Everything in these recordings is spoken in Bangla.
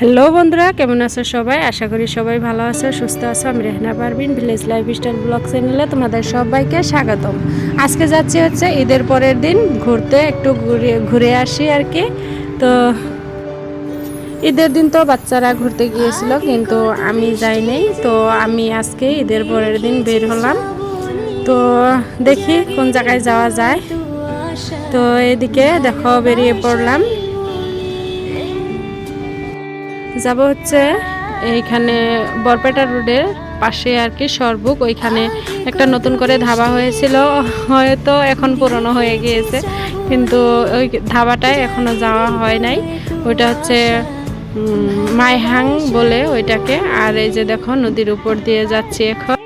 হ্যালো বন্ধুরা, কেমন আছো সবাই? আশা করি সবাই ভালো আছো, সুস্থ আছো। আমি Rehana Parvin village lifestyle blog চ্যানেলে তোমাদের সবাইকে স্বাগতম। আজকে যাচ্ছি হচ্ছে ঈদের পরের দিন, ঘুরতে, একটু ঘুরে ঘুরে আসি আর কি। তো ঈদের দিন তো বাচ্চারা ঘুরতে গিয়েছিল, কিন্তু আমি যাই যাইনি তো আমি আজকে ঈদের পরের দিন বের হলাম। তো দেখি কোন জায়গায় যাওয়া যায়। তো এদিকে দেখো, বেরিয়ে পড়লাম। যাব হচ্ছে এইখানে বরপেটা রোডের পাশে আর কি সরবুক, ওইখানে একটা নতুন করে ধাবা হয়েছিল, হয়তো এখন পুরনো হয়ে গিয়েছে, কিন্তু ওই ধাবাটায় এখনও যাওয়া হয় নাই। ওইটা হচ্ছে মাইহাং বলে ওইটাকে, আর এই যে দেখো নদীর উপর দিয়ে যাচ্ছি এখন।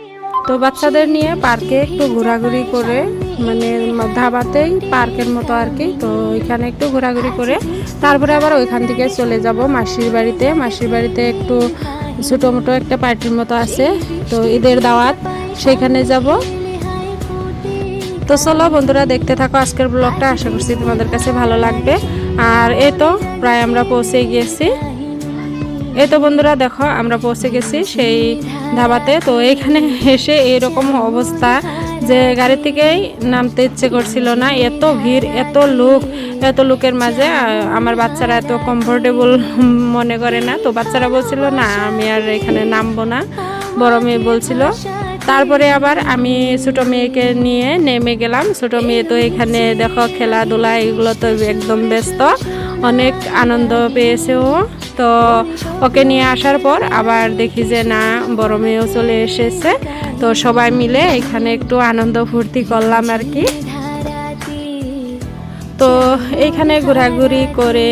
তো বাচ্চাদের নিয়ে পার্কে একটু ঘোরাঘুরি করে মানে ধাবাতেই পার্কের মতো আর কি। তো ওইখানে একটু ঘোরাঘুরি করে, তারপরে আবার ওইখান থেকে চলে যাব মাসির বাড়িতে। মাসির বাড়িতে একটু ছোটো মোটো একটা পার্টির মতো আছে, তো ঈদের দাওয়াত সেইখানে যাব। তো চলো বন্ধুরা, দেখতে থাকো আজকের ব্লগটা। আশা করছি তোমাদের কাছে ভালো লাগবে। আর এই তো, প্রায় আমরা পৌঁছে গিয়েছি। এই তো বন্ধুরা দেখো, আমরা পৌঁছে গেছি সেই ধাবাতে। তো এইখানে এসে এইরকম অবস্থা যে গাড়ি থেকেই নামতে ইচ্ছে করছিল না। এত ভিড়, এত লোক, এত লোকের মাঝে। আমার বাচ্চারা এত কমফোর্টেবল মনে করে না। তো বাচ্চারা বলছিল, না, আমি আর এখানে নামবো না। বড় মেয়ে বলছিল। তারপরে আবার আমি ছোটো মেয়েকে নিয়ে নেমে গেলাম। ছোটো মেয়ে তো এখানে দেখো খেলাধুলা, এগুলো তো একদম ব্যস্ত। অনেক আনন্দ পেয়েছে ও। তো ওকে নিয়ে আসার পর আবার দেখি যে না, বড় মেয়েও চলে এসেছে। তো সবাই মিলে এখানে একটু আনন্দ ফুর্তি করলাম আর কি। তো এইখানে ঘোরাঘুরি করে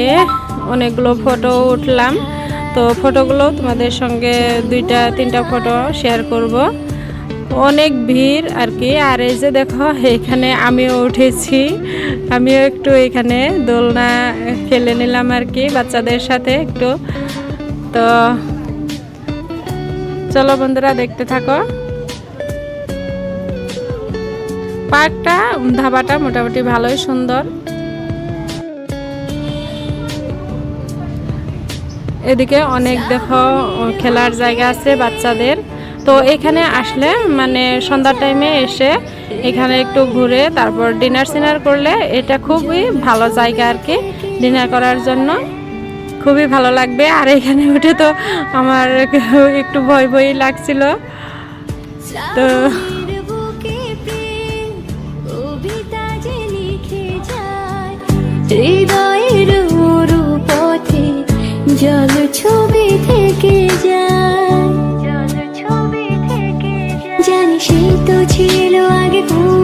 অনেকগুলো ফটো উঠলাম। তো ফটোগুলো তোমাদের সঙ্গে দুইটা, তিনটা ফটো শেয়ার করব। অনেক ভিড় আর কি। আর এই যে দেখো, এখানে আমিও উঠেছি। আমিও একটু এখানে দোলনা খেলে নিলাম আর কি বাচ্চাদের সাথে একটু। তো চলো বন্ধুরা, দেখতে থাকো। পার্কটা, ধাবাটা মোটামুটি ভালোই সুন্দর। এদিকে অনেক দেখো, খেলার জায়গা আছে বাচ্চাদের। তো এখানে আসলে মানে সন্ধ্যার টাইমে এসে এখানে একটু ঘুরে, তারপর ডিনার সিনার করলে এটা খুবই ভালো জায়গা আর কি ডিনার করার জন্য। খুবই ভালো লাগবে। আর এখানে উঠে তো আমার একটু ভয় ভয় লাগছিল। তো হৃদয়ের জানি সেই তো ছিল আগে ঘুমে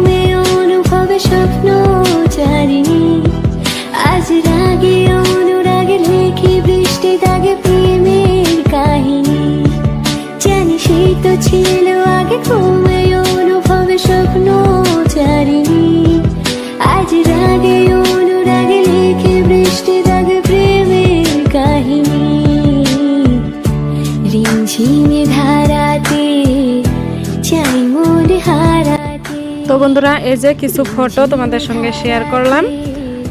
তো বন্ধুরা, এই যে কিছু ফটো তোমাদের সঙ্গে শেয়ার করলাম।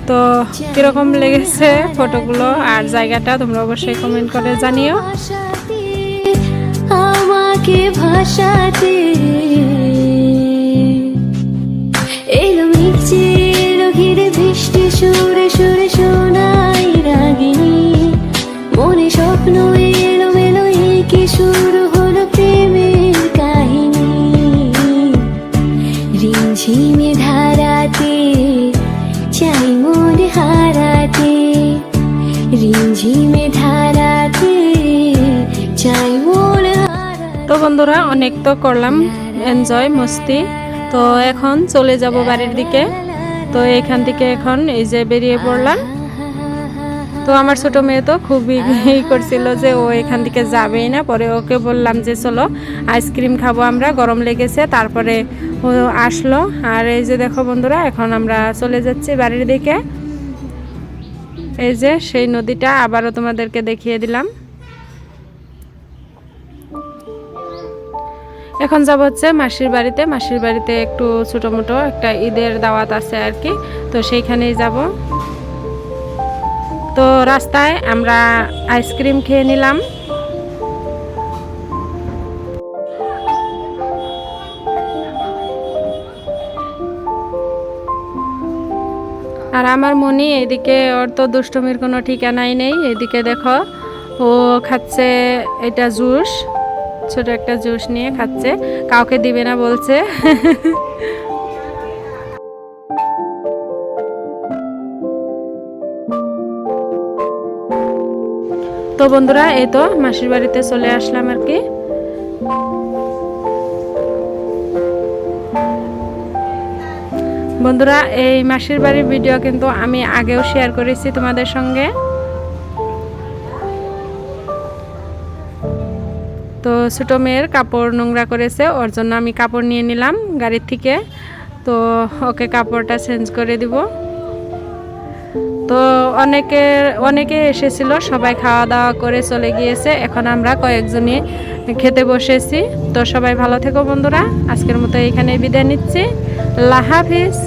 তো কীরকম লেগেছে ফটোগুলো আর জায়গাটা তোমরা অবশ্যই কমেন্ট করে জানিও। আমাকে ভাষাতে এলো মিছে এলো ঘিরে সুরে সুরে বন্ধুরা, অনেক তো করলাম। এনজয় মস্তি। তো এখন চলে যাব বাড়ির দিকে। তো এখান থেকে এখন এই যে বেরিয়ে পড়লাম। তো আমার ছোট মেয়ে তো খুবই ই করছিল যে ও এখান থেকে যাবেই না। পরে ওকে বললাম যে, চলো, আইসক্রিম খাব আমরা। গরম লেগেছে। তারপরে ও আসলো। আর এই যে দেখো বন্ধুরা, এখন আমরা চলে যাচ্ছি বাড়ির দিকে। এই যে সেই নদীটা, আবারও তোমাদেরকে দেখিয়ে দিলাম। এখন যাব হচ্ছে মাসির বাড়িতে। মাসির বাড়িতে একটু ছোটো মোটো একটা ঈদের দাওয়াত আছে আর কি। তো সেইখানেই যাব। তো রাস্তায় আমরা আইসক্রিম খেয়ে নিলাম। আর আমার মনি এদিকে ওর তো দুষ্টমির কোনো ঠিকানাই নেই। এদিকে দেখো, ও খাচ্ছে এটা জুস। ছোট একটা জুস নিয়ে খাচ্ছে। কাউকে দিবে না বলছে। তো বন্ধুরা, এই তো মাসির বাড়িতে চলে আসলাম আর কি। বন্ধুরা, এই মাসির বাড়ির ভিডিও কিন্তু আমি আগেও শেয়ার করেছি তোমাদের সঙ্গে। তো ছোটো মেয়ের কাপড় নোংরা করেছে, ওর জন্য আমি কাপড় নিয়ে নিলাম গাড়ির থেকে। তো ওকে কাপড়টা চেঞ্জ করে দিব। তো অনেকে অনেকে এসেছিল, সবাই খাওয়া দাওয়া করে চলে গিয়েছে। এখন আমরা কয়েকজনই খেতে বসেছি। তো সবাই ভালো থেকো বন্ধুরা, আজকের মতো এখানে বিদায় নিচ্ছি। আল্লাহ হাফিজ।